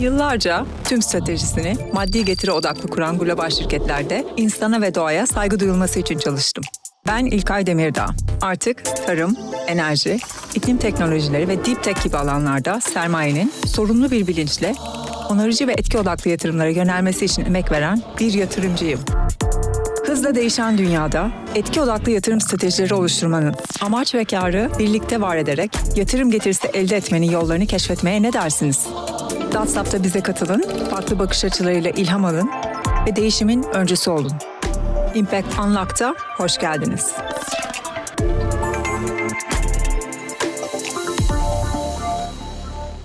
Yıllarca tüm stratejisini maddi getiri odaklı kuran global şirketlerde insana ve doğaya saygı duyulması için çalıştım. Ben İlkay Demirdağ. Artık tarım, enerji, iklim teknolojileri ve deep tech gibi alanlarda sermayenin sorumlu bir bilinçle onarıcı ve etki odaklı yatırımlara yönelmesi için emek veren bir yatırımcıyım. Hızla değişen dünyada etki odaklı yatırım stratejileri oluşturmanın amaç ve karı birlikte var ederek yatırım getirisi elde etmenin yollarını keşfetmeye ne dersiniz? WhatsApp'ta bize katılın, farklı bakış açılarıyla ilham alın ve değişimin öncüsü olun. Impact Unlock'ta hoş geldiniz.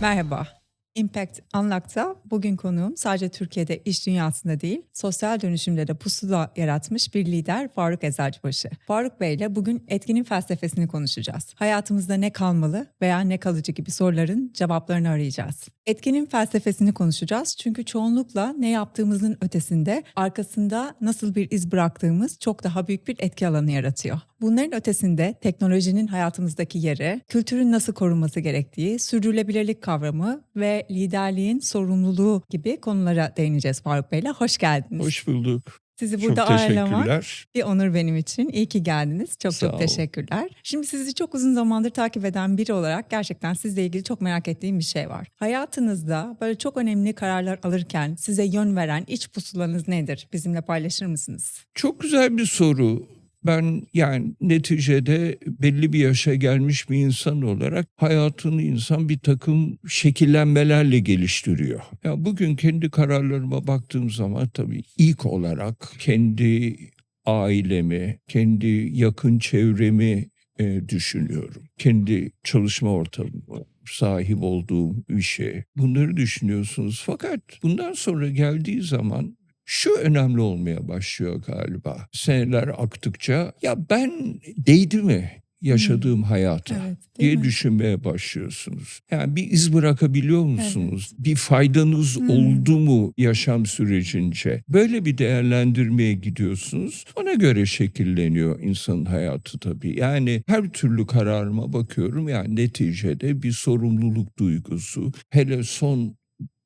Merhaba. Impact Unlock'ta bugün konuğum sadece Türkiye'de iş dünyasında değil, sosyal dönüşümde de pusula yaratmış bir lider Faruk Eczacıbaşı. Faruk Bey ile bugün etkinin felsefesini konuşacağız. Hayatımızda ne kalmalı veya ne kalıcı gibi soruların cevaplarını arayacağız. Etkinin felsefesini konuşacağız çünkü çoğunlukla ne yaptığımızın ötesinde arkasında nasıl bir iz bıraktığımız çok daha büyük bir etki alanı yaratıyor. Bunların ötesinde teknolojinin hayatımızdaki yeri, kültürün nasıl korunması gerektiği, sürdürülebilirlik kavramı ve liderliğin sorumluluğu gibi konulara değineceğiz Faruk Bey'le. Hoş geldiniz. Hoş bulduk. Sizi burada çok ağırlamak bir onur benim için. İyi ki geldiniz. Çok Sağ çok ol. teşekkürler. Şimdi sizi çok uzun zamandır takip eden biri olarak gerçekten sizle ilgili çok merak ettiğim bir şey var. Hayatınızda böyle çok önemli kararlar alırken size yön veren iç pusulanız nedir? Bizimle paylaşır mısınız? Çok güzel bir soru. Ben yani neticede belli bir yaşa gelmiş bir insan olarak hayatını insan bir takım şekillenmelerle geliştiriyor. Ya bugün kendi kararlarıma baktığım zaman tabii ilk olarak kendi ailemi, kendi yakın çevremi e, düşünüyorum. Kendi çalışma ortamımı, sahip olduğum işe bunları düşünüyorsunuz. Fakat bundan sonra geldiği zaman şu önemli olmaya başlıyor galiba. Seneler aktıkça ya ben değdi mi yaşadığım hayata? Evet, diye mi? düşünmeye başlıyorsunuz. Yani bir iz bırakabiliyor musunuz? Bir faydanız Hmm. oldu mu yaşam sürecince? Böyle bir değerlendirmeye gidiyorsunuz. Ona göre şekilleniyor insanın hayatı tabii. Yani her türlü kararıma bakıyorum. Yani neticede bir sorumluluk duygusu. Hele son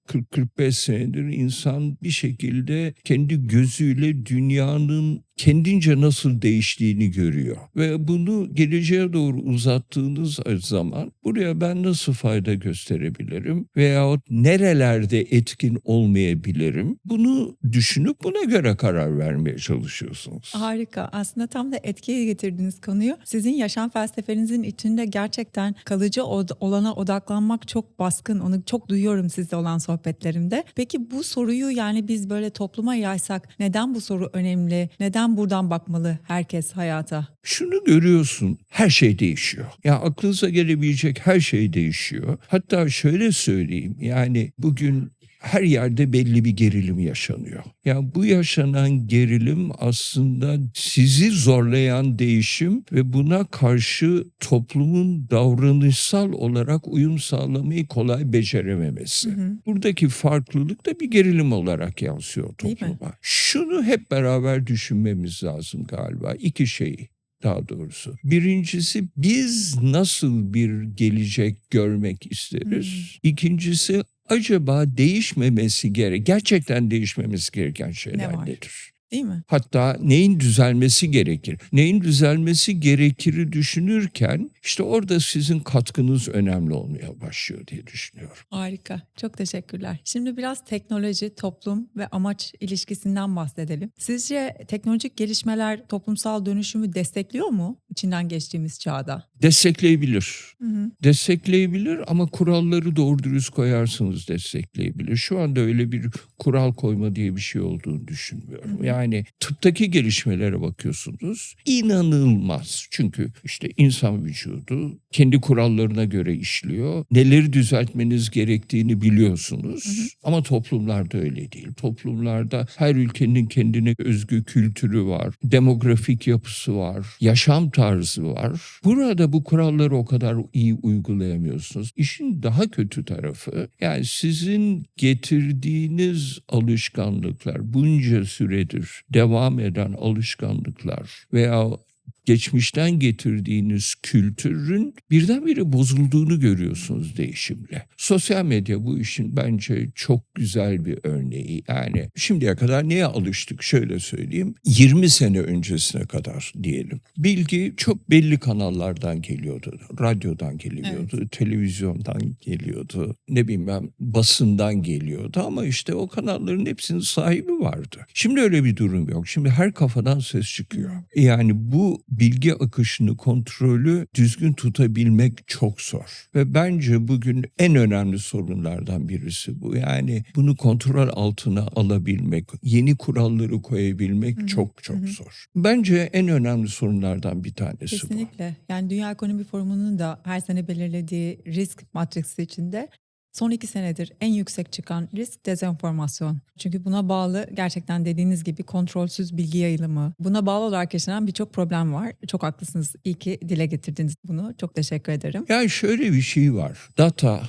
40-45 senedir insan bir şekilde kendi gözüyle dünyanın kendince nasıl değiştiğini görüyor. Ve bunu geleceğe doğru uzattığınız zaman buraya ben nasıl fayda gösterebilirim veyahut nerelerde etkin olmayabilirim bunu düşünüp buna göre karar vermeye çalışıyorsunuz. Harika. Aslında tam da etkiye getirdiğiniz konuyu sizin yaşam felsefenizin içinde gerçekten kalıcı olana odaklanmak çok baskın. Onu çok duyuyorum sizle olan sohbetlerimde. Peki bu soruyu yani biz böyle topluma yaysak neden bu soru önemli? Neden buradan bakmalı herkes hayata? Şunu görüyorsun, her şey değişiyor. Ya aklınıza gelebilecek her şey değişiyor. Hatta şöyle söyleyeyim, yani bugün her yerde belli bir gerilim yaşanıyor. Ya bu yaşanan gerilim aslında sizi zorlayan değişim ve buna karşı toplumun davranışsal olarak uyum sağlamayı kolay becerememesi. Buradaki farklılık da bir gerilim olarak yansıyor topluma. Şunu hep beraber düşünmemiz lazım galiba. İki şeyi daha doğrusu. Birincisi biz nasıl bir gelecek görmek isteriz? İkincisi acaba değişmemesi gerek, gerçekten değişmemesi gereken şeyler var? nedir? Değil mi? Hatta neyin düzelmesi gerekir? Neyin düzelmesi gerekiri düşünürken işte orada sizin katkınız önemli olmaya başlıyor diye düşünüyorum. Harika. Çok teşekkürler. Şimdi biraz teknoloji, toplum ve amaç ilişkisinden bahsedelim. Sizce teknolojik gelişmeler toplumsal dönüşümü destekliyor mu içinden geçtiğimiz çağda? Destekleyebilir. Hı hı. Destekleyebilir ama kuralları doğru dürüst koyarsanız destekleyebilir. Şu anda öyle bir kural koyma diye bir şey olduğunu düşünmüyorum. Yani tıptaki gelişmelere bakıyorsunuz inanılmaz. Çünkü işte insan vücudu kendi kurallarına göre işliyor. Neleri düzeltmeniz gerektiğini biliyorsunuz. Ama toplumlarda öyle değil. Toplumlarda her ülkenin kendine özgü kültürü var. Demografik yapısı var. Yaşam tarzı var. Burada bu kuralları o kadar iyi uygulayamıyorsunuz. İşin daha kötü tarafı yani sizin getirdiğiniz alışkanlıklar bunca süredir devam eden alışkanlıklar veya geçmişten getirdiğiniz kültürün birdenbire bozulduğunu görüyorsunuz değişimle. Sosyal medya bu işin bence çok güzel bir örneği. Yani şimdiye kadar neye alıştık şöyle söyleyeyim. 20 sene öncesine kadar diyelim. Bilgi çok belli kanallardan geliyordu. Radyodan geliyordu, televizyondan geliyordu. Ne bileyim ben basından geliyordu ama işte o kanalların hepsinin sahibi vardı. Şimdi öyle bir durum yok. Şimdi her kafadan ses çıkıyor. Yani bu bilgi akışını, kontrolü düzgün tutabilmek çok zor. Ve bence bugün en önemli sorunlardan birisi bu. Yani bunu kontrol altına alabilmek, yeni kuralları koyabilmek çok çok zor. Bence en önemli sorunlardan bir tanesi bu. Kesinlikle. Yani Dünya Ekonomi Forumu'nun da her sene belirlediği risk matriksi içinde son iki senedir en yüksek çıkan risk dezenformasyon. Çünkü buna bağlı gerçekten dediğiniz gibi kontrolsüz bilgi yayılımı. Buna bağlı olarak yaşanan birçok problem var. Çok haklısınız. İyi ki dile getirdiniz bunu. Çok teşekkür ederim. Yani şöyle bir şey var. Data,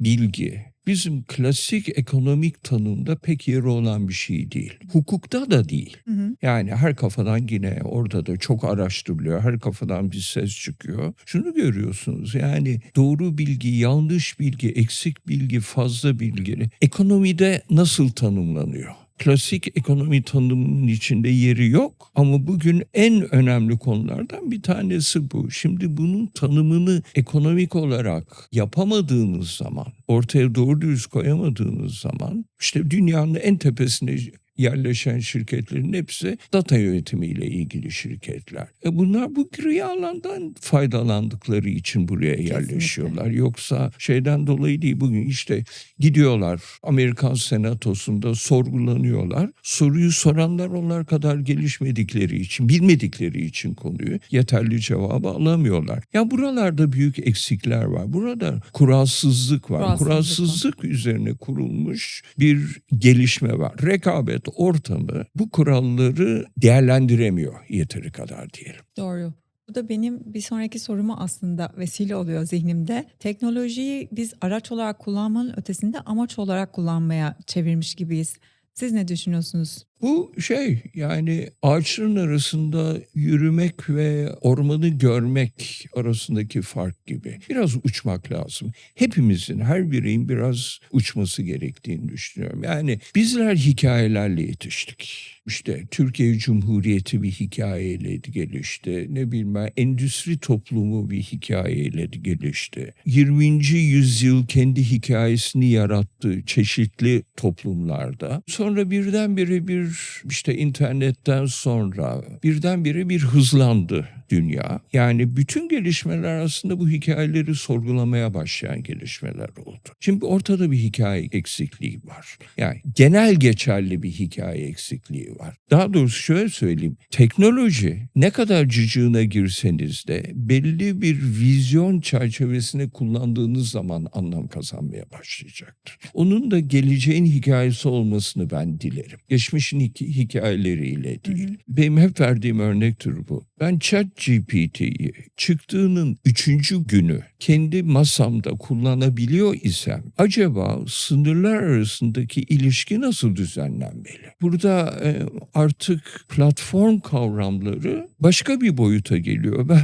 bilgi bizim klasik ekonomik tanımda pek yeri olan bir şey değil. Hukukta da değil. Hı hı. Yani her kafadan yine orada da çok araştırılıyor. Her kafadan bir ses çıkıyor. Şunu görüyorsunuz yani doğru bilgi, yanlış bilgi, eksik bilgi, fazla bilgi ekonomide nasıl tanımlanıyor? Klasik ekonomi tanımının içinde yeri yok ama bugün en önemli konulardan bir tanesi bu. Şimdi bunun tanımını ekonomik olarak yapamadığınız zaman, ortaya doğru düz koyamadığınız zaman işte dünyanın en tepesine yerleşen şirketlerin hepsi data yönetimiyle ilgili şirketler. E bunlar bu gri alandan faydalandıkları için buraya yerleşiyorlar. Yoksa şeyden dolayı değil bugün işte gidiyorlar Amerikan senatosunda sorgulanıyorlar. Soruyu soranlar onlar kadar gelişmedikleri için, bilmedikleri için konuyu yeterli cevabı alamıyorlar. Ya buralarda büyük eksikler var. Burada kuralsızlık var. Kuralsızlık var. Kuralsızlık üzerine kurulmuş bir gelişme var. Rekabet ortamı bu kuralları değerlendiremiyor yeteri kadar diyelim. Doğru. Bu da benim bir sonraki soruma aslında vesile oluyor zihnimde. Teknolojiyi biz araç olarak kullanmanın ötesinde amaç olarak kullanmaya çevirmiş gibiyiz. Siz ne düşünüyorsunuz? Bu şey yani ağaçların arasında yürümek ve ormanı görmek arasındaki fark gibi. Biraz uçmak lazım. Hepimizin, her bireyin biraz uçması gerektiğini düşünüyorum. Yani bizler hikayelerle yetiştik. İşte Türkiye Cumhuriyeti bir hikayeyle gelişti. Ne bileyim ben endüstri toplumu bir hikayeyle gelişti. 20. yüzyıl kendi hikayesini yarattı çeşitli toplumlarda. Sonra birdenbire bir işte internetten sonra birdenbire bir hızlandı dünya. Yani bütün gelişmeler aslında bu hikayeleri sorgulamaya başlayan gelişmeler oldu. Şimdi ortada bir hikaye eksikliği var. Yani genel geçerli bir hikaye eksikliği var. Daha doğrusu şöyle söyleyeyim. Teknoloji ne kadar cıcığına girseniz de belli bir vizyon çerçevesine kullandığınız zaman anlam kazanmaya başlayacaktır. Onun da geleceğin hikayesi olmasını ben dilerim. Geçmişin hik- hikayeleriyle değil. Benim hep verdiğim örnektir bu. Ben ChatGPT'yi çıktığının üçüncü günü kendi masamda kullanabiliyor isem acaba sınırlar arasındaki ilişki nasıl düzenlenmeli? Burada e, artık platform kavramları başka bir boyuta geliyor.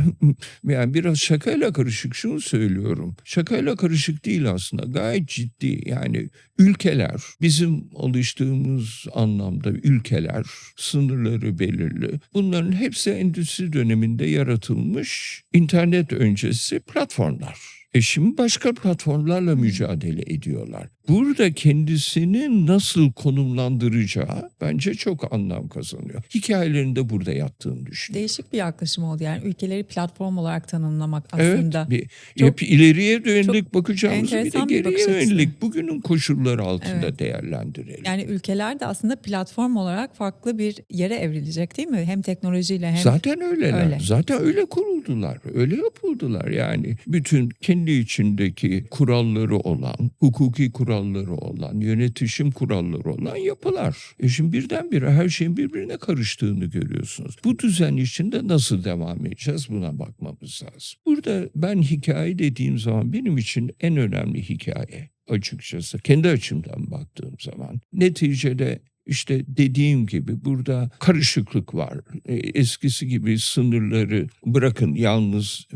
Ben yani biraz şakayla karışık şunu söylüyorum. Şakayla karışık değil aslında gayet ciddi yani ülkeler bizim alıştığımız anlamda ülkeler sınırları belirli. Bunların hepsi endüstri döneminde yaratılmış internet öncesi platformlar. E şimdi başka platformlarla mücadele ediyorlar. Burada kendisini nasıl konumlandıracağı bence çok anlam kazanıyor. Hikayelerinde burada yattığını düşünüyorum. Değişik bir yaklaşım oldu yani ülkeleri platform olarak tanımlamak Evet, aslında. bir, Çok- hep ileriye dönük bakacağımız bir de geriye yönelik bugünün koşulları altında Evet. değerlendirelim. Yani ülkeler de aslında platform olarak farklı bir yere evrilecek değil mi? Hem teknolojiyle hem Zaten öyleler. Öyle. Zaten öyle kuruldular. Öyle yapıldılar yani. Bütün kendi içindeki kuralları olan, hukuki kuralları olan, yönetişim kuralları olan yapılar. E şimdi birdenbire her şeyin birbirine karıştığını görüyorsunuz. Bu düzen içinde nasıl devam edeceğiz buna bakmamız lazım. Burada ben hikaye dediğim zaman benim için en önemli hikaye açıkçası kendi açımdan baktığım zaman neticede işte dediğim gibi burada karışıklık var. E, Eskisi gibi sınırları bırakın yalnız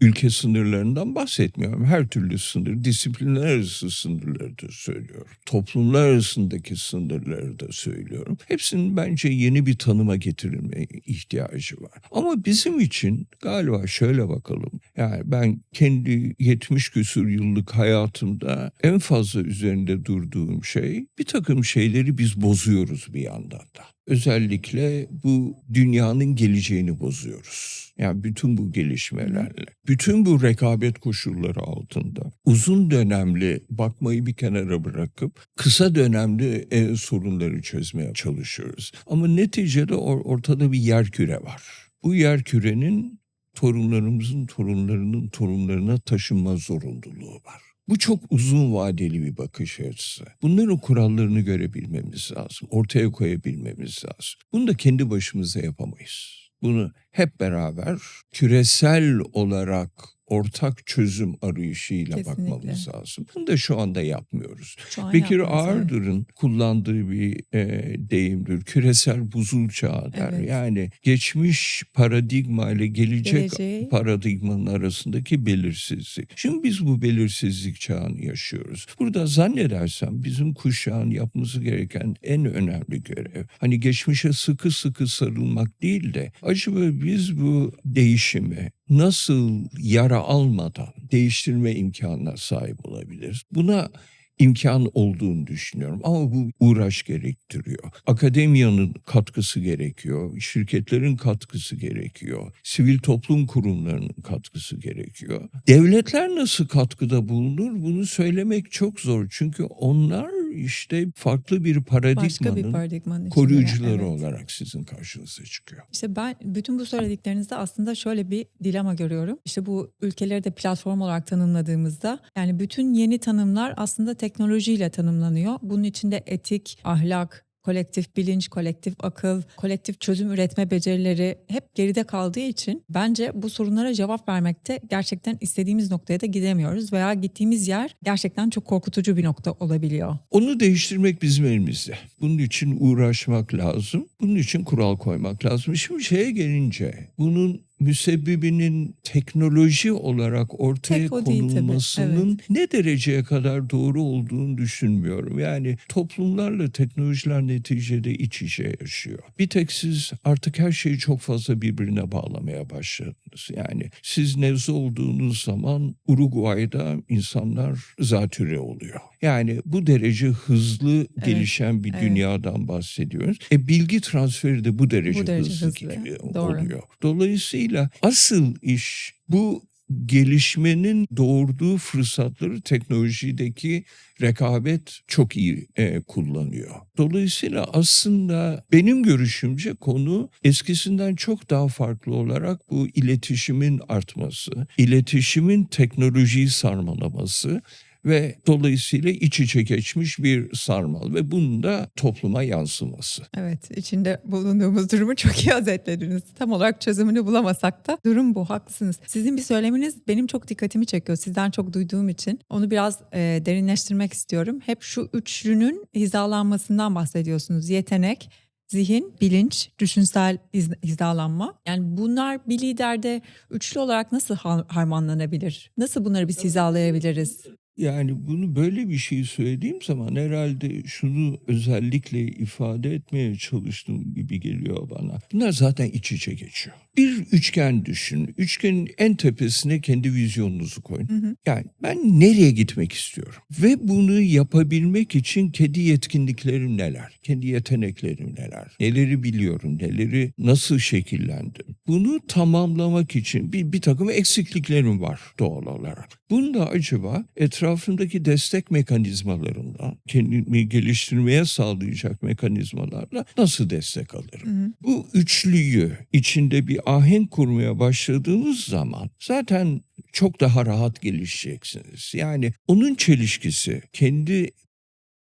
ülke sınırlarından bahsetmiyorum. Her türlü sınır, disiplinler arası sınırları da söylüyorum. Toplumlar arasındaki sınırları da söylüyorum. Hepsinin bence yeni bir tanıma getirilme ihtiyacı var. Ama bizim için galiba şöyle bakalım. Yani ben kendi 70 küsur yıllık hayatımda en fazla üzerinde durduğum şey bir takım şeyleri biz bozuyoruz bir yandan da. Özellikle bu dünyanın geleceğini bozuyoruz. Yani bütün bu gelişmelerle, bütün bu rekabet koşulları altında uzun dönemli bakmayı bir kenara bırakıp kısa dönemli e, sorunları çözmeye çalışıyoruz. Ama neticede or- ortada bir yer küre var. Bu yer kürenin torunlarımızın torunlarının torunlarına taşınma zorunluluğu var. Bu çok uzun vadeli bir bakış açısı. Bunların kurallarını görebilmemiz lazım, ortaya koyabilmemiz lazım. Bunu da kendi başımıza yapamayız. Bunu hep beraber küresel olarak ortak çözüm arayışıyla Kesinlikle. bakmamız lazım. Bunu da şu anda yapmıyoruz. Şu an Bekir. Ağırdır'ın kullandığı bir e, deyimdir. Küresel buzul çağı der. Evet. Yani geçmiş paradigma ile gelecek Geleceği- paradigmanın arasındaki belirsizlik. Şimdi biz bu belirsizlik çağını yaşıyoruz. Burada zannedersem bizim kuşağın yapması gereken en önemli görev hani geçmişe sıkı sıkı sarılmak değil de acaba biz bu değişimi nasıl yara almadan değiştirme imkanına sahip olabiliriz? Buna imkan olduğunu düşünüyorum ama bu uğraş gerektiriyor. Akademiyanın katkısı gerekiyor, şirketlerin katkısı gerekiyor, sivil toplum kurumlarının katkısı gerekiyor. Devletler nasıl katkıda bulunur bunu söylemek çok zor çünkü onlar işte farklı bir Başka bir paradigmanın paradigmanın içinde. koruyucuları evet. olarak sizin karşınıza çıkıyor. İşte ben bütün bu söylediklerinizde aslında şöyle bir dilema görüyorum. İşte bu ülkeleri de platform olarak tanımladığımızda yani bütün yeni tanımlar aslında teknolojiyle tanımlanıyor. Bunun içinde etik, ahlak, kolektif bilinç, kolektif akıl, kolektif çözüm üretme becerileri hep geride kaldığı için bence bu sorunlara cevap vermekte gerçekten istediğimiz noktaya da gidemiyoruz veya gittiğimiz yer gerçekten çok korkutucu bir nokta olabiliyor. Onu değiştirmek bizim elimizde. Bunun için uğraşmak lazım. Bunun için kural koymak lazım. Şimdi şeye gelince bunun müsebbibinin teknoloji olarak ortaya Tek değil konulmasının ne dereceye kadar doğru olduğunu düşünmüyorum. Yani toplumlarla teknolojiler neticede iç içe yaşıyor. Bir tek siz artık her şeyi çok fazla birbirine bağlamaya başladınız. Yani siz nevze olduğunuz zaman Uruguay'da insanlar zatüre oluyor. Yani bu derece hızlı gelişen bir evet. dünyadan bahsediyoruz. E bilgi transferi de bu derece, Bu derece hızlı, hızlı, doğru. oluyor. Dolayısıyla asıl iş bu gelişmenin doğurduğu fırsatları teknolojideki rekabet çok iyi e, kullanıyor. Dolayısıyla aslında benim görüşümce konu eskisinden çok daha farklı olarak bu iletişimin artması, iletişimin teknolojiyi sarmalaması ve dolayısıyla iç içe geçmiş bir sarmal ve bunun da topluma yansıması. Evet, içinde bulunduğumuz durumu çok iyi özetlediniz. Tam olarak çözümünü bulamasak da durum bu, haklısınız. Sizin bir söyleminiz benim çok dikkatimi çekiyor. Sizden çok duyduğum için onu biraz e, derinleştirmek istiyorum. Hep şu üçlünün hizalanmasından bahsediyorsunuz. Yetenek, zihin, bilinç, düşünsel hiz- hizalanma. Yani bunlar bir liderde üçlü olarak nasıl har- harmanlanabilir? Nasıl bunları biz hizalayabiliriz? Yani bunu böyle bir şey söylediğim zaman herhalde şunu özellikle ifade etmeye çalıştığım gibi geliyor bana. Bunlar zaten iç içe geçiyor. Bir üçgen düşün. Üçgenin en tepesine kendi vizyonunuzu koyun. Yani ben nereye gitmek istiyorum? Ve bunu yapabilmek için kendi yetkinliklerim neler? Kendi yeteneklerim neler? Neleri biliyorum? Neleri nasıl şekillendim? Bunu tamamlamak için bir, bir takım eksikliklerim var doğal olarak. Bunda acaba etrafındaki destek mekanizmalarından kendimi geliştirmeye sağlayacak mekanizmalarla nasıl destek alırım? Bu üçlüyü içinde bir ahenk kurmaya başladığınız zaman zaten çok daha rahat gelişeceksiniz. Yani onun çelişkisi kendi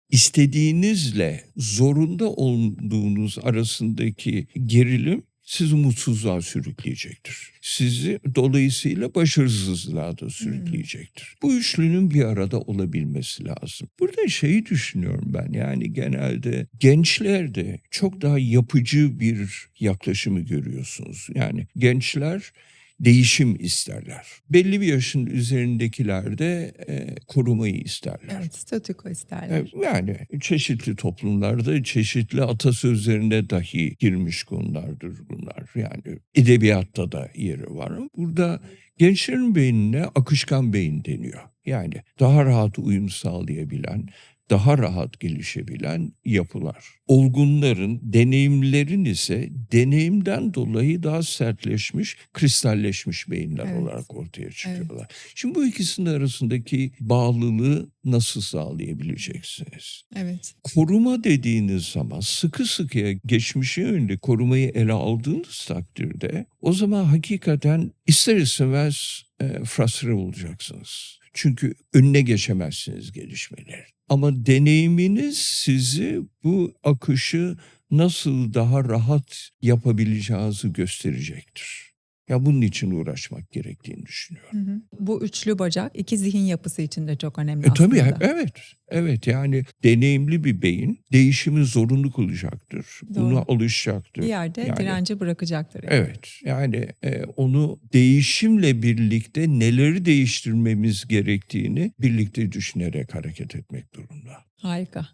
istediğinizle zorunda olduğunuz arasındaki gerilim sizi mutsuzluğa sürükleyecektir. Sizi dolayısıyla başarısızlığa da sürükleyecektir. Bu üçlünün bir arada olabilmesi lazım. Burada şeyi düşünüyorum ben yani genelde gençlerde çok daha yapıcı bir yaklaşımı görüyorsunuz. Yani gençler değişim isterler. Belli bir yaşın üzerindekiler de e, korumayı isterler. Evet, statüko isterler. E, Yani çeşitli toplumlarda çeşitli atasözlerine dahi girmiş konulardır bunlar. Yani edebiyatta da yeri var. Burada gençlerin beynine akışkan beyin deniyor. Yani daha rahat uyum sağlayabilen, daha rahat gelişebilen yapılar. Olgunların, deneyimlerin ise deneyimden dolayı daha sertleşmiş, kristalleşmiş beyinler Evet. olarak ortaya çıkıyorlar. Şimdi bu ikisinin arasındaki bağlılığı nasıl sağlayabileceksiniz? Evet. Koruma dediğiniz zaman sıkı sıkıya geçmişe yönelik korumayı ele aldığınız takdirde o zaman hakikaten ister istemez e, frustre olacaksınız. Çünkü önüne geçemezsiniz gelişmeler. Ama deneyiminiz sizi bu akışı nasıl daha rahat yapabileceğinizi gösterecektir. Ya bunun için uğraşmak gerektiğini düşünüyorum. Hı hı. Bu üçlü bacak iki zihin yapısı için de çok önemli E tabii aslında. evet. Evet yani deneyimli bir beyin değişimi zorunlu kılacaktır. Doğru. Buna alışacaktır. Bir yerde Yani- direnci bırakacaktır. yani. Evet yani e, onu değişimle birlikte neleri değiştirmemiz gerektiğini birlikte düşünerek hareket etmek durumunda. Harika.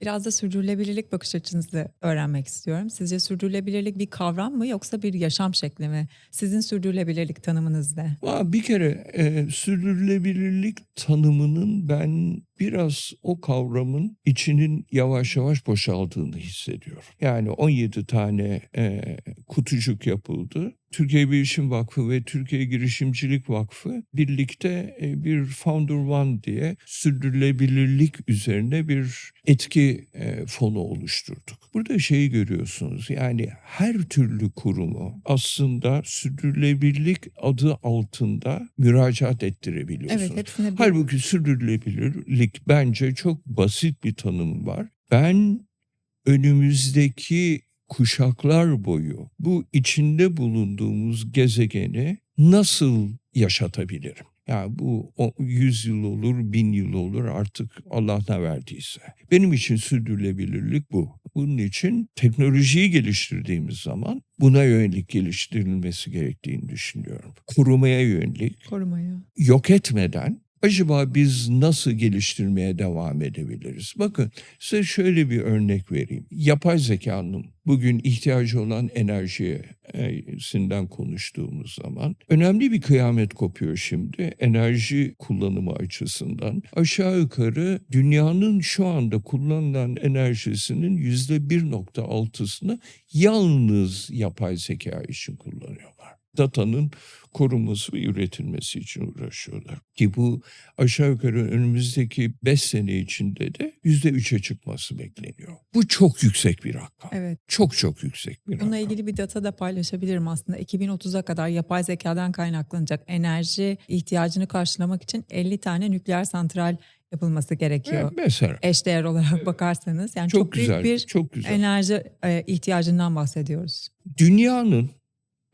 Biraz da sürdürülebilirlik bakış açınızı öğrenmek istiyorum. Sizce sürdürülebilirlik bir kavram mı yoksa bir yaşam şekli mi? Sizin sürdürülebilirlik tanımınız ne? Bir kere e, sürdürülebilirlik tanımının ben biraz o kavramın içinin yavaş yavaş boşaldığını hissediyorum. Yani 17 tane e, kutucuk yapıldı. Türkiye Bilişim Vakfı ve Türkiye Girişimcilik Vakfı birlikte e, bir Founder One diye sürdürülebilirlik üzerine bir etki e, fonu oluşturduk. Burada şeyi görüyorsunuz yani her türlü kurumu aslında sürdürülebilirlik adı altında müracaat ettirebiliyorsunuz. Evet hepsine bir... Halbuki sürdürülebilirlik bence çok basit bir tanım var. Ben önümüzdeki kuşaklar boyu bu içinde bulunduğumuz gezegeni nasıl yaşatabilirim? Yani bu o 100 yıl olur, bin yıl olur artık Allah ne verdiyse. Benim için sürdürülebilirlik bu. Bunun için teknolojiyi geliştirdiğimiz zaman buna yönelik geliştirilmesi gerektiğini düşünüyorum. Korumaya yönelik, korumaya. yok etmeden acaba biz nasıl geliştirmeye devam edebiliriz? Bakın size şöyle bir örnek vereyim. Yapay zekanın bugün ihtiyacı olan enerjisinden konuştuğumuz zaman önemli bir kıyamet kopuyor şimdi enerji kullanımı açısından. Aşağı yukarı dünyanın şu anda kullanılan enerjisinin yüzde 1.6'sını yalnız yapay zeka için kullanıyorlar. Datanın korunması ve üretilmesi için uğraşıyorlar. Ki bu aşağı yukarı önümüzdeki 5 sene içinde de %3'e çıkması bekleniyor. Bu çok yüksek bir rakam. Evet. Çok çok yüksek bir rakam. Bununla ilgili bir data da paylaşabilirim aslında. 2030'a kadar yapay zekadan kaynaklanacak enerji ihtiyacını karşılamak için 50 tane nükleer santral yapılması gerekiyor. Evet, mesela Eşdeğer olarak bakarsanız yani çok, çok, güzel, büyük bir çok güzel. enerji e, ihtiyacından bahsediyoruz. Dünyanın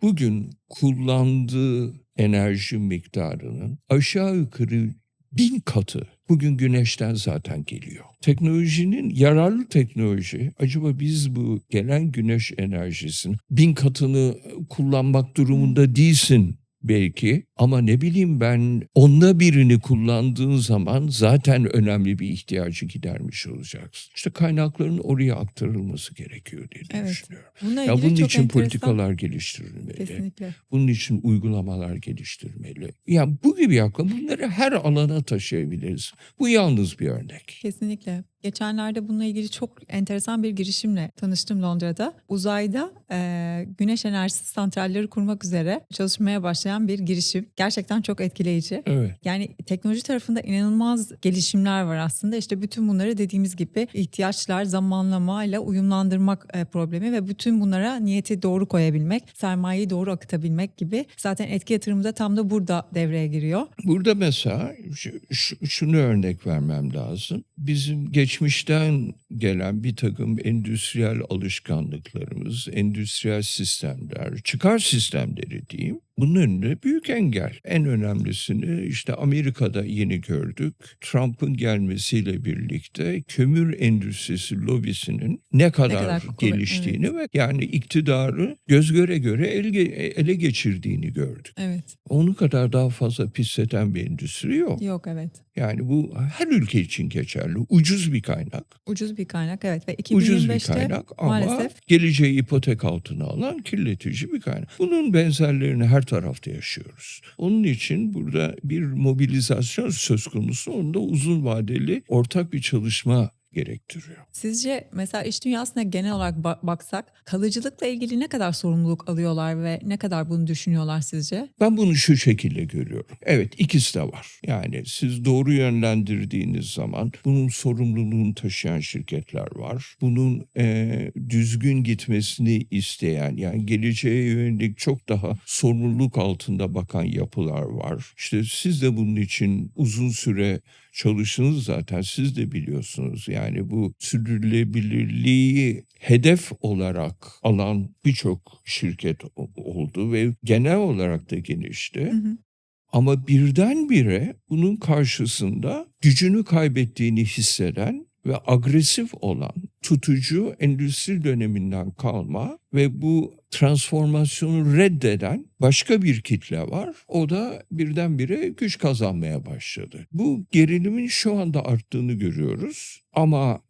bugün kullandığı enerji miktarının aşağı yukarı bin katı bugün güneşten zaten geliyor. Teknolojinin yararlı teknoloji acaba biz bu gelen güneş enerjisinin bin katını kullanmak durumunda değilsin belki ama ne bileyim ben onda birini kullandığın zaman zaten önemli bir ihtiyacı gidermiş olacaksın. İşte kaynakların oraya aktarılması gerekiyor diye Evet. düşünüyorum. Bununla Ya bunun için enteresan- politikalar geliştirilmeli. Kesinlikle. Bunun için uygulamalar geliştirmeli. Ya bu gibi yaklaşım bunları her alana taşıyabiliriz. Bu yalnız bir örnek. Kesinlikle. Geçenlerde bununla ilgili çok enteresan bir girişimle tanıştım Londra'da. Uzayda e, güneş enerjisi santralleri kurmak üzere çalışmaya başlayan bir girişim. Gerçekten çok etkileyici. Evet. Yani teknoloji tarafında inanılmaz gelişimler var aslında. İşte bütün bunları dediğimiz gibi ihtiyaçlar zamanlamayla uyumlandırmak e, problemi ve bütün bunlara niyeti doğru koyabilmek, sermayeyi doğru akıtabilmek gibi zaten etki yatırımı da tam da burada devreye giriyor. Burada mesela şu- şu- şunu örnek vermem lazım. Bizim geçmişten gelen bir takım endüstriyel alışkanlıklarımız, endüstriyel sistemler, çıkar sistemleri diyeyim. Bunun önünde büyük engel. En önemlisini işte Amerika'da yeni gördük. Trump'ın gelmesiyle birlikte kömür endüstrisi lobisinin ne kadar, kadar kuvvet- geliştiğini ve yani iktidarı göz göre göre ele, ele geçirdiğini gördük. Evet. Onu kadar daha fazla pisleten bir endüstri yok. Yok evet. Yani bu her ülke için geçerli. Ucuz bir kaynak. Ucuz bir kaynak evet ve Ucuz bir 2025'te kaynak ama maalesef geleceği ipotek altına alan kirletici bir kaynak. Bunun benzerlerini her tarafta yaşıyoruz. Onun için burada bir mobilizasyon söz konusu. Onda uzun vadeli ortak bir çalışma gerektiriyor. Sizce mesela iş dünyasına genel olarak ba- baksak kalıcılıkla ilgili ne kadar sorumluluk alıyorlar ve ne kadar bunu düşünüyorlar sizce? Ben bunu şu şekilde görüyorum. Evet ikisi de var. Yani siz doğru yönlendirdiğiniz zaman bunun sorumluluğunu taşıyan şirketler var. Bunun eee, düzgün gitmesini isteyen yani geleceğe yönelik çok daha sorumluluk altında bakan yapılar var. İşte siz de bunun için uzun süre çalıştınız zaten siz de biliyorsunuz. Yani bu sürdürülebilirliği hedef olarak alan birçok şirket oldu ve genel olarak da genişti. Hı hı. Ama birdenbire bunun karşısında gücünü kaybettiğini hisseden ve agresif olan tutucu endüstri döneminden kalma ve bu transformasyonu reddeden başka bir kitle var. O da birdenbire güç kazanmaya başladı. Bu gerilimin şu anda arttığını görüyoruz ama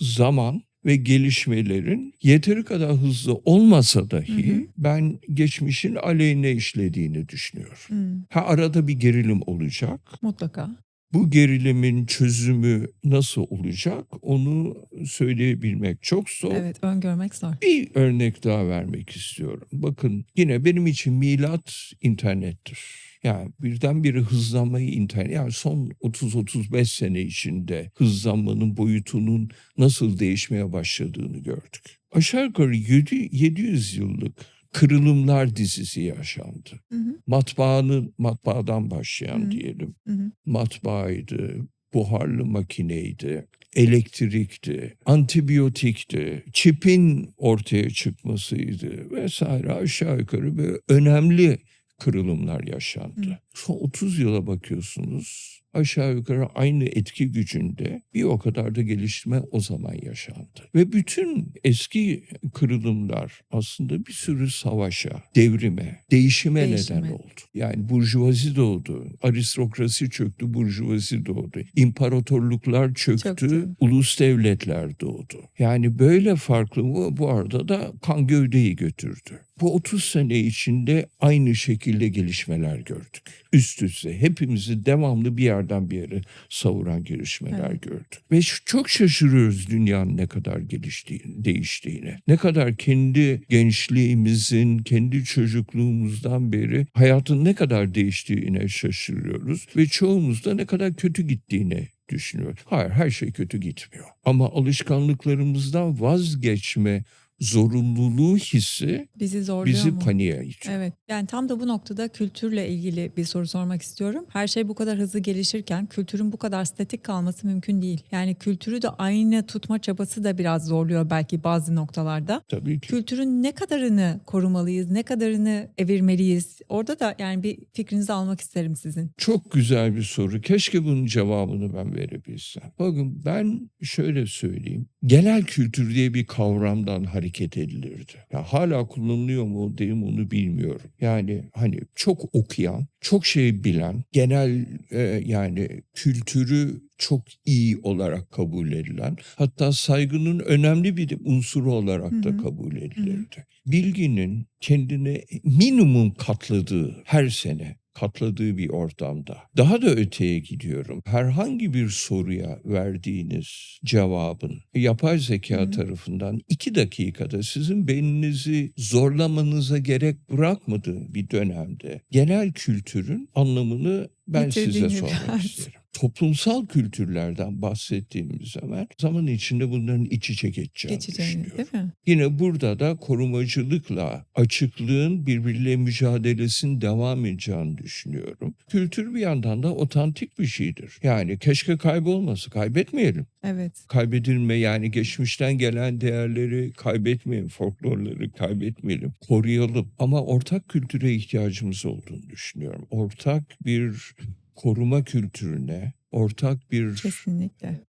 zaman ve gelişmelerin yeteri kadar hızlı olmasa dahi Hı hı. ben geçmişin aleyhine işlediğini düşünüyorum. Hmm, Ha arada bir gerilim olacak. mutlaka. Bu gerilimin çözümü nasıl olacak onu söyleyebilmek çok zor. Evet öngörmek zor. Bir örnek daha vermek istiyorum. Bakın yine benim için milat internettir. Yani birdenbire hızlanmayı internet yani son 30-35 sene içinde hızlanmanın boyutunun nasıl değişmeye başladığını gördük. Aşağı yukarı 7, 700 yıllık kırılımlar dizisi yaşandı. Hı hı, Matbaanın matbaadan başlayan Hı. diyelim. hı hı. Matbaaydı, buharlı makineydi, elektrikti, antibiyotikti, çipin ortaya çıkmasıydı vesaire aşağı yukarı böyle önemli kırılımlar yaşandı. Hı. Son 30 yıla bakıyorsunuz aşağı yukarı aynı etki gücünde bir o kadar da gelişme o zaman yaşandı. Ve bütün eski kırılımlar aslında bir sürü savaşa, devrime, değişime, Değişime. neden oldu. Yani burjuvazi doğdu, aristokrasi çöktü, burjuvazi doğdu. İmparatorluklar çöktü, Çöktü. ulus devletler doğdu. Yani böyle farklı bu, bu arada da kan gövdeyi götürdü. Bu 30 sene içinde aynı şekilde gelişmeler gördük. Üst üste hepimizi devamlı bir yerden bir yere savuran gelişmeler Evet. gördük. Ve çok şaşırıyoruz dünyanın ne kadar geliştiğini, değiştiğine. Ne kadar kendi gençliğimizin, kendi çocukluğumuzdan beri hayatın ne kadar değiştiğine şaşırıyoruz. Ve çoğumuz da ne kadar kötü gittiğini düşünüyor. Hayır her şey kötü gitmiyor. Ama alışkanlıklarımızdan vazgeçme zorunluluğu hissi Bizi zorluyor bizi mu? paniğe itiyor. Evet. Yani tam da bu noktada kültürle ilgili bir soru sormak istiyorum. Her şey bu kadar hızlı gelişirken kültürün bu kadar statik kalması mümkün değil. Yani kültürü de aynı tutma çabası da biraz zorluyor belki bazı noktalarda. Tabii ki. Kültürün ne kadarını korumalıyız, ne kadarını evirmeliyiz? Orada da yani bir fikrinizi almak isterim sizin. Çok güzel bir soru. Keşke bunun cevabını ben verebilsem. Bakın ben şöyle söyleyeyim. Genel kültür diye bir kavramdan hareket edilirdi. Ya hala kullanılıyor mu değil mi onu bilmiyorum. Yani hani çok okuyan, çok şey bilen, genel e, yani kültürü çok iyi olarak kabul edilen, hatta saygının önemli bir unsuru olarak da kabul edilirdi. Bilginin kendine minimum katladığı her sene katladığı bir ortamda. Daha da öteye gidiyorum. Herhangi bir soruya verdiğiniz cevabın yapay zeka hı. tarafından iki dakikada sizin beyninizi zorlamanıza gerek bırakmadığı bir dönemde genel kültürün anlamını ben size sormak isterim. Toplumsal kültürlerden bahsettiğimiz zaman zaman içinde bunların iç içe geçeceğini Geçeceğini düşünüyorum. değil mi? Yine burada da korumacılıkla açıklığın birbiriyle mücadelesinin devam edeceğini düşünüyorum. Kültür bir yandan da otantik bir şeydir. Yani keşke kaybolması, kaybetmeyelim. Evet. Kaybedilme yani geçmişten gelen değerleri kaybetmeyelim, folklorları kaybetmeyelim, koruyalım. Ama ortak kültüre ihtiyacımız olduğunu düşünüyorum. Ortak bir koruma kültürüne, ortak bir Kesinlikle.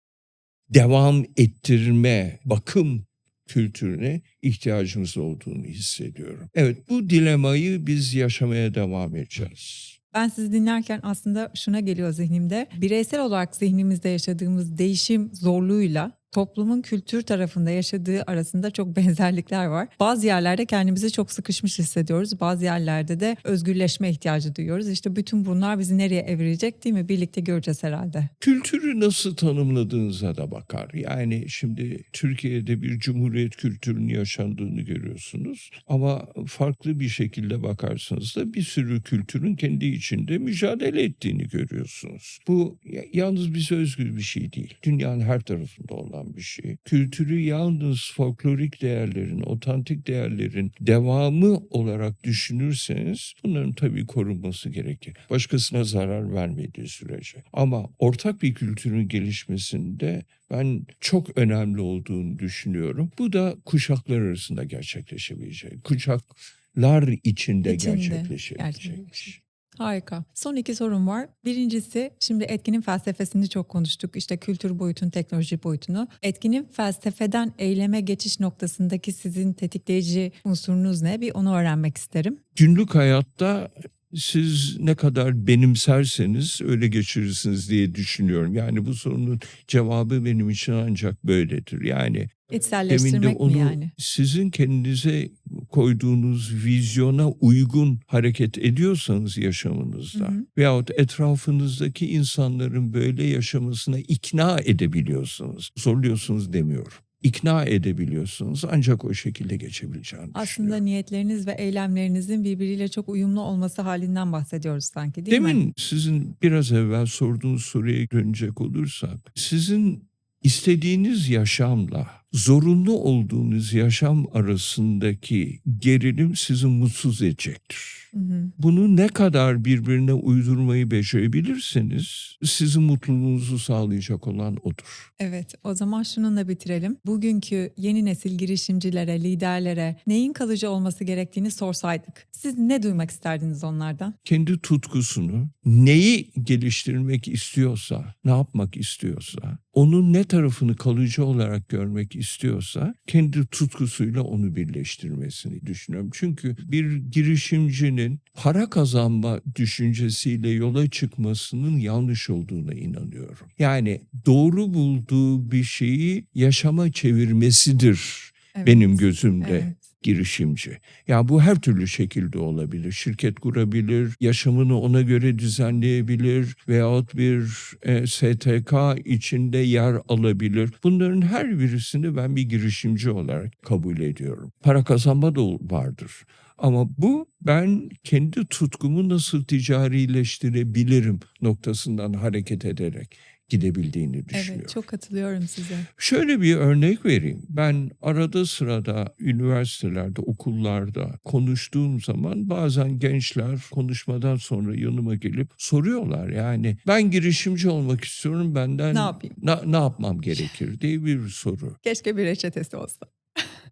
devam ettirme, bakım kültürüne ihtiyacımız olduğunu hissediyorum. Evet bu dilemayı biz yaşamaya devam edeceğiz. Ben sizi dinlerken aslında şuna geliyor zihnimde. Bireysel olarak zihnimizde yaşadığımız değişim zorluğuyla toplumun kültür tarafında yaşadığı arasında çok benzerlikler var. Bazı yerlerde kendimizi çok sıkışmış hissediyoruz. Bazı yerlerde de özgürleşme ihtiyacı duyuyoruz. İşte bütün bunlar bizi nereye evirecek değil mi? Birlikte göreceğiz herhalde. Kültürü nasıl tanımladığınıza da bakar. Yani şimdi Türkiye'de bir cumhuriyet kültürünün yaşandığını görüyorsunuz. Ama farklı bir şekilde bakarsanız da bir sürü kültürün kendi içinde mücadele ettiğini görüyorsunuz. Bu ya- yalnız bize özgü bir şey değil. Dünyanın her tarafında olan bir şey. Kültürü yalnız folklorik değerlerin, otantik değerlerin devamı olarak düşünürseniz bunların tabii korunması gerekir. Başkasına zarar vermediği sürece. Ama ortak bir kültürün gelişmesinde ben çok önemli olduğunu düşünüyorum. Bu da kuşaklar arasında gerçekleşebilecek. Kuşaklar içinde, İçinde gerçekleşebilecek. gerçekleşecek. Harika. Son iki sorum var. Birincisi şimdi etkinin felsefesini çok konuştuk. İşte kültür boyutunu, teknoloji boyutunu. Etkinin felsefeden eyleme geçiş noktasındaki sizin tetikleyici unsurunuz ne? Bir onu öğrenmek isterim. Günlük hayatta siz ne kadar benimserseniz öyle geçirirsiniz diye düşünüyorum. Yani bu sorunun cevabı benim için ancak böyledir. Yani İçselleştirmek mi yani? sizin kendinize koyduğunuz vizyona uygun hareket ediyorsanız yaşamınızda Hı hı. veyahut etrafınızdaki insanların böyle yaşamasına ikna edebiliyorsunuz. Zorluyorsunuz demiyorum. İkna edebiliyorsunuz ancak o şekilde geçebileceğini Aslında niyetleriniz ve eylemlerinizin birbiriyle çok uyumlu olması halinden bahsediyoruz sanki değil mi? Demin sizin biraz evvel sorduğunuz soruya dönecek olursak, sizin istediğiniz yaşamla zorunlu olduğunuz yaşam arasındaki gerilim sizi mutsuz edecektir. Hı hı. Bunu ne kadar birbirine uydurmayı becerebilirseniz sizin mutluluğunuzu sağlayacak olan odur. Evet, o zaman şununla bitirelim. Bugünkü yeni nesil girişimcilere, liderlere neyin kalıcı olması gerektiğini sorsaydık. Siz ne duymak isterdiniz onlardan? Kendi tutkusunu, neyi geliştirmek istiyorsa, ne yapmak istiyorsa, onun ne tarafını kalıcı olarak görmek istiyorsa kendi tutkusuyla onu birleştirmesini düşünüyorum. Çünkü bir girişimcinin para kazanma düşüncesiyle yola çıkmasının yanlış olduğuna inanıyorum. Yani doğru bulduğu bir şeyi yaşama çevirmesidir Evet, benim gözümde Evet. Girişimci. Ya bu her türlü şekilde olabilir. Şirket kurabilir, yaşamını ona göre düzenleyebilir veyahut bir e, STK içinde yer alabilir. Bunların her birisini ben bir girişimci olarak kabul ediyorum. Para kazanma da vardır. Ama bu ben kendi tutkumu nasıl ticarileştirebilirim noktasından hareket ederek gidebildiğini düşünüyorum. Evet, çok katılıyorum size. Şöyle bir örnek vereyim. Ben arada sırada üniversitelerde, okullarda konuştuğum zaman bazen gençler konuşmadan sonra yanıma gelip soruyorlar. Yani ben girişimci olmak istiyorum benden Ne yapayım? na- ne yapmam gerekir diye bir soru. Keşke bir reçetesi olsa.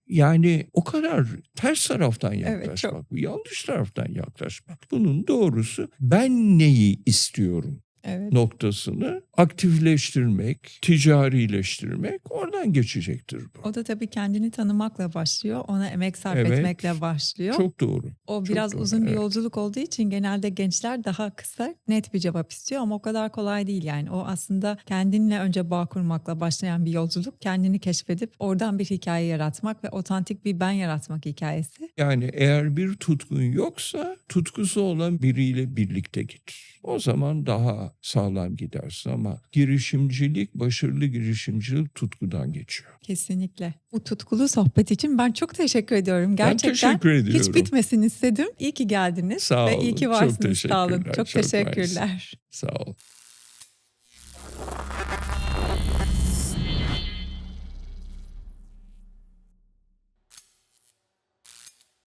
Yani o kadar ters taraftan Evet, yaklaşmak, yanlış taraftan yaklaşmak. Bunun doğrusu ben neyi istiyorum Evet. noktasını aktifleştirmek, ticarileştirmek oradan geçecektir bu. O da tabii kendini tanımakla başlıyor. Ona emek sarf Evet. etmekle başlıyor. Çok doğru. o çok biraz doğru, uzun bir yolculuk olduğu için genelde gençler daha kısa, net bir cevap istiyor ama o kadar kolay değil yani. O aslında kendinle önce bağ kurmakla başlayan bir yolculuk. Kendini keşfedip oradan bir hikaye yaratmak ve otantik bir ben yaratmak hikayesi. Yani eğer bir tutkun yoksa tutkusu olan biriyle birlikte git. O zaman daha sağlam gidersin ama ama girişimcilik, başarılı girişimcilik tutkudan geçiyor. Kesinlikle. Bu tutkulu sohbet için ben çok teşekkür ediyorum. Gerçekten ben teşekkür ediyorum. hiç bitmesin istedim. İyi ki geldiniz Sağ olun. ve iyi ki varsınız. Çok teşekkürler. Sağ olun. Çok, çok teşekkürler. Nice. Sağ olun.